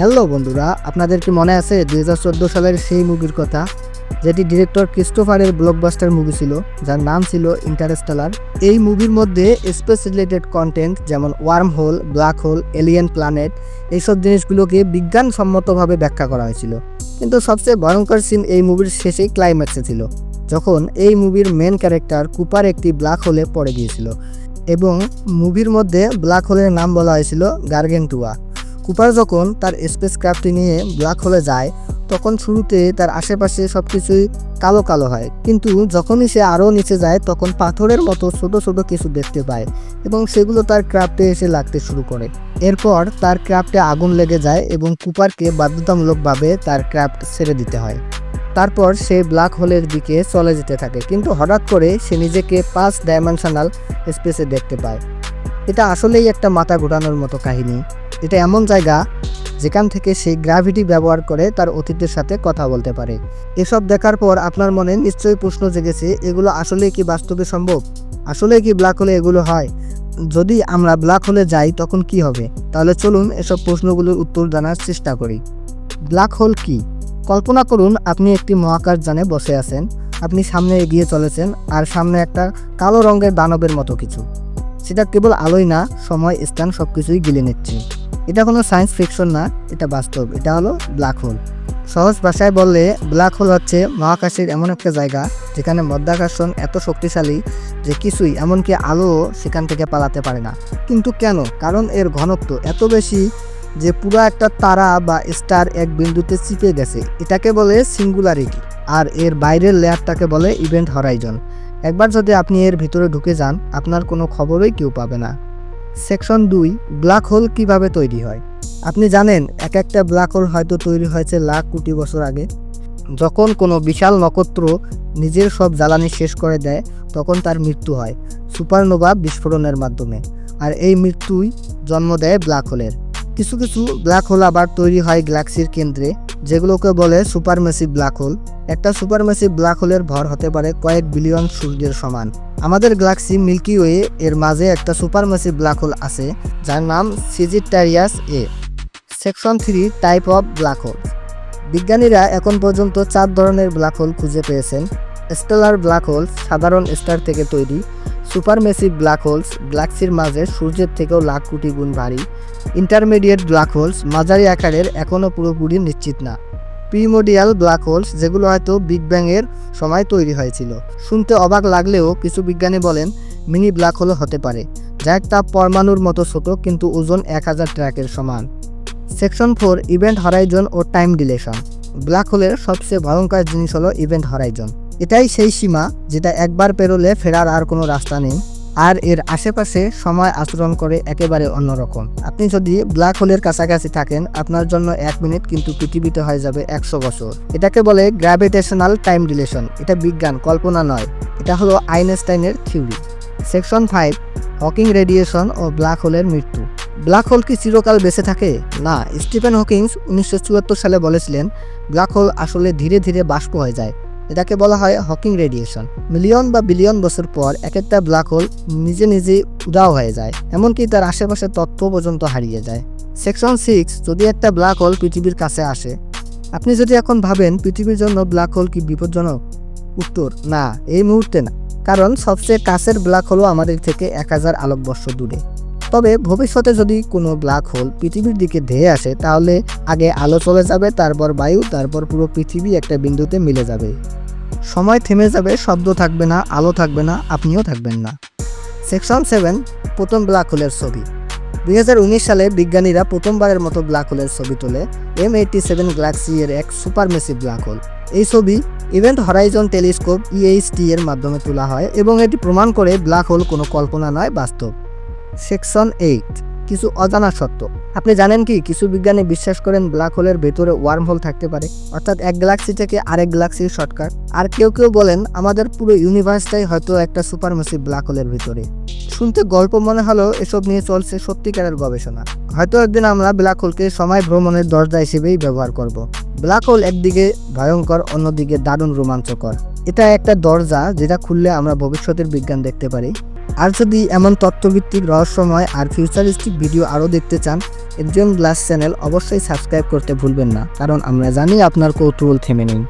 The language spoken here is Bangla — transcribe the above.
হ্যালো বন্ধুরা, আপনাদের কি মনে আছে দু হাজার চোদ্দ সালের সেই মুভির কথা, যেটি ডিরেক্টর ক্রিস্টোফারের ব্লকবাস্টার মুভি ছিল, যার নাম ছিল ইন্টারস্টেলার এই মুভির মধ্যে স্পেস রিলেটেড কন্টেন্ট যেমন wormhole black hole alien planet এইসব জিনিসগুলোকে বিজ্ঞানসম্মতভাবে ব্যাখ্যা করা হয়েছিল। কিন্তু সবচেয়ে ভয়ঙ্কর সিন এই মুভির শেষে ক্লাইম্যাক্সে ছিল, যখন এই মুভির মেন ক্যারেক্টার কুপার একটি ব্ল্যাক হোলে পড়ে গিয়েছিল এবং মুভির মধ্যে ব্ল্যাক হোলের নাম বলা হয়েছিল গার্গেন্টুয়া কুপার যখন তার স্পেস ক্রাফটটি নিয়ে ব্ল্যাক হোলে যায়, তখন শুরুতে তার আশেপাশে সব কিছুই কালো কালো হয়। কিন্তু যখনই সে আরও নিচে যায়, তখন পাথরের মতো ছোট ছোট কিছু দেখতে পায় এবং সেগুলো তার ক্রাফটে এসে লাগতে শুরু করে। এরপর তার ক্রাফটে আগুন লেগে যায় এবং কুপারকে বাধ্যতামূলকভাবে তার ক্রাফট ছেড়ে দিতে হয়। তারপর সে ব্ল্যাক হোলের দিকে চলে যেতে থাকে, কিন্তু হঠাৎ করে সে নিজেকে পাঁচ ডাইমেনশনাল স্পেসে দেখতে পায়। এটা আসলেই একটা মাথা ঘোরানোর মতো কাহিনী। এটা এমন জায়গা যেখান থেকে সেই গ্র্যাভিটি ব্যবহার করে তার অতীতের সাথে কথা বলতে পারে। এসব দেখার পর আপনার মনে নিশ্চয়ই প্রশ্ন জেগেছে, এগুলো আসলে কি বাস্তবে সম্ভব? আসলে কি ব্ল্যাক হোলে এগুলো হয়? যদি আমরা ব্ল্যাক হোলে যাই, তখন কি হবে? তাহলে চলুন এসব প্রশ্নগুলোর উত্তর জানার চেষ্টা করি। ব্ল্যাক হোল কি? কল্পনা করুন আপনি একটি মহাকাশ যানে বসে আছেন, আপনি সামনে এগিয়ে চলেছেন, আর সামনে একটা কালো রঙের দানবের মতো কিছু। সেটা কেবল আলোই না, সময়, স্থান সব কিছুই গিলে নিচ্ছে। এটা কোনো সায়েন্স ফিকশন না, এটা বাস্তব, এটা হলো ব্ল্যাক হোল সহজ ভাষায় বললে ব্ল্যাক হোল হচ্ছে মহাকাশের এমন একটা জায়গা যেখানে মধ্যাকর্ষণ এত শক্তিশালী যে কিছুই এমনকি আলো সেখান থেকে পালাতে পারে না। কিন্তু কেন? কারণ এর ঘনত্ব এত বেশি যে পুরো একটা তারা বা স্টার এক বিন্দুতে চিপে গেছে। এটাকে বলে সিঙ্গুলারিটি আর এর বাইরের লেয়ারটাকে বলে ইভেন্ট হরাইজন একবার যদি আপনি এর ভিতরে ঢুকে যান, আপনার কোনো খবরই কেউ পাবে না। সেকশন দুই, ব্ল্যাক হোল কীভাবে তৈরি হয়? আপনি জানেন, এক একটা ব্ল্যাক হোল হয়তো তৈরি হয়েছে লাখ কোটি বছর আগে। যখন কোনো বিশাল নক্ষত্র নিজের সব জ্বালানি শেষ করে দেয়, তখন তার মৃত্যু হয়, সুপারনোভা বিস্ফোরণের মাধ্যমে। আর এই মৃত্যুই জন্ম দেয় ব্ল্যাক হোলের। কিছু কিছু ব্ল্যাক হোল আবার তৈরি হয় গ্যালাক্সির কেন্দ্রে, যেগুলোকে বলে সুপারমেসিভ ব্ল্যাক হোল। একটা সুপারমেসিভ ব্ল্যাক হোলের ভর হতে পারে কয়েক বিলিয়ন সূর্যের সমান। আমাদের গ্যালাক্সি মিল্কি ওয়ে এর মাঝে একটা সুপারমেসিভ ব্ল্যাক হোল আছে, যার নাম Sagittarius A section three, type of black hole. বিজ্ঞানীরা এখন পর্যন্ত চার ধরনের ব্ল্যাক হোল খুঁজে পেয়েছেন। স্টেলার ব্ল্যাক হোলস সাধারণ স্টার থেকে তৈরি। সুপারমেসিভ ব্ল্যাক হোলস, গ্যালাক্সির মাঝে সূর্যের থেকেও লাখ কোটি গুণ ভারী। ইন্টারমিডিয়েট ব্ল্যাক হোলস মাঝারি আকারের এখনও পুরোপুরি নিশ্চিত না। প্রিমোডিয়াল ব্ল্যাক হোলস, যেগুলো হয়তো বিগ ব্যাংয়ের সময় তৈরি হয়েছিল। শুনতে অবাক লাগলেও কিছু বিজ্ঞানী বলেন, মিনি ব্ল্যাক হোলও হতে পারে। যা একটা পরমাণুর মতো ছোট, কিন্তু ওজন এক হাজার ট্র্যাকের সমান। সেকশন ফোর, ইভেন্ট হরাইজন ও টাইম ডিলেশন। ব্ল্যাক হোলের সবচেয়ে ভয়ঙ্কর জিনিস হলো ইভেন্ট হরাইজন। এটাই সেই সীমা, যেটা একবার পেরোলে ফেরার আর কোনো রাস্তা নেই। আর এর আশেপাশে সময় আচরণ করে একেবারে অন্যরকম। আপনি যদি ব্ল্যাক হোলের কাছাকাছি থাকেন, আপনার জন্য এক মিনিট কিন্তু পৃথিবীতে হয়ে যাবে একশো বছর। এটাকে বলে গ্র্যাভিটেশনাল টাইম রিলেশন। এটা বিজ্ঞান, কল্পনা নয়। এটা হলো আইনস্টাইনের theory. Section five, Hawking radiation ও ব্ল্যাক হোলের মৃত্যু। ব্ল্যাক হোল কি চিরকাল বেঁচে থাকে? না, স্টিফেন হকিংস উনিশশো চুয়াত্তর সালে বলেছিলেন, ব্ল্যাক হোল আসলে ধীরে ধীরে বাষ্প হয়ে যায়। এটাকে বলা হয় হকিং রেডিয়েশন। মিলিয়ন বা বিলিয়ন বছর পর এক একটা ব্ল্যাক হোল নিজে নিজে উদাও হয়ে যায়, এমনকি তার আশেপাশে তথ্য পর্যন্ত হারিয়ে যায়। সেকশন সিক্স, যদি একটা ব্ল্যাক হোল পৃথিবীর কাছে আসে, আপনি যদি এখন ভাবেন পৃথিবীর জন্য ব্ল্যাক হোল কি বিপজ্জনক? উত্তর, না, এই মুহূর্তে না। কারণ সবচেয়ে কাছের ব্ল্যাক হোলও আমাদের থেকে এক হাজার আলোকবর্ষ দূরে। তবে ভবিষ্যতে যদি কোনো ব্ল্যাক হোল পৃথিবীর দিকে ধেয়ে আসে, তাহলে আগে আলো চলে যাবে, তারপর বায়ু, তারপর পুরো পৃথিবী একটা বিন্দুতে মিলে যাবে। সময় থেমে যাবে, শব্দ থাকবে না, আলো থাকবে না, আপনিও থাকবেন না। সেকশন সেভেন, প্রথম ব্ল্যাক হোলের ছবি। দুই হাজার উনিশ সালে বিজ্ঞানীরা প্রথমবারের মতো ব্ল্যাক হোলের ছবি তোলে এম এইটি সেভেন গ্যালাক্সি এর এক সুপারমেসিভ ব্ল্যাক হোল। এই ছবি ইভেন্ট হরাইজন টেলিস্কোপ ইএইচটি এর মাধ্যমে তোলা হয় এবং এটি প্রমাণ করে ব্ল্যাক হোল কোনো কল্পনা নয়, বাস্তব। সেকশন এইট, কিছু অজানা সত্য। আপনি জানেন কি, কিছু বিজ্ঞানী বিশ্বাস করেন ব্ল্যাক হোলের ভেতরে ওয়ার্ম হোল থাকতে পারে, অর্থাৎ এক গ্যালাক্সি থেকে আরেক গ্যালাক্সির শর্টকাট। আর কেউ কেউ বলেন, আমাদের পুরো ইউনিভার্সটাই হয়তো একটা সুপারমেসিভ ব্ল্যাক হোলের ভিতরে। শুনতে গল্প মনে হলো, এসব নিয়ে চলছে সত্যিকারের গবেষণা। হয়তো একদিন আমরা ব্ল্যাক হোলকে সময় ভ্রমণের দরজা হিসেবেই ব্যবহার করব। ব্ল্যাক হোল একদিকে ভয়ঙ্কর, অন্যদিকে দারুণ রোমাঞ্চকর। এটা একটা দরজা যেটা খুললে আমরা ভবিষ্যতের বিজ্ঞান দেখতে পারি। আর যদি এমন তত্ত্বভিত্তিক রহস্যময় আর ফিউচারিস্টিক ভিডিও আরও দেখতে চান এক্সিয়ন গ্লাস চ্যানেল অবশ্যই সাবস্ক্রাইব করতে ভুলবেন না, কারণ আমরা জানি আপনার কৌতূহল থেমে নেই।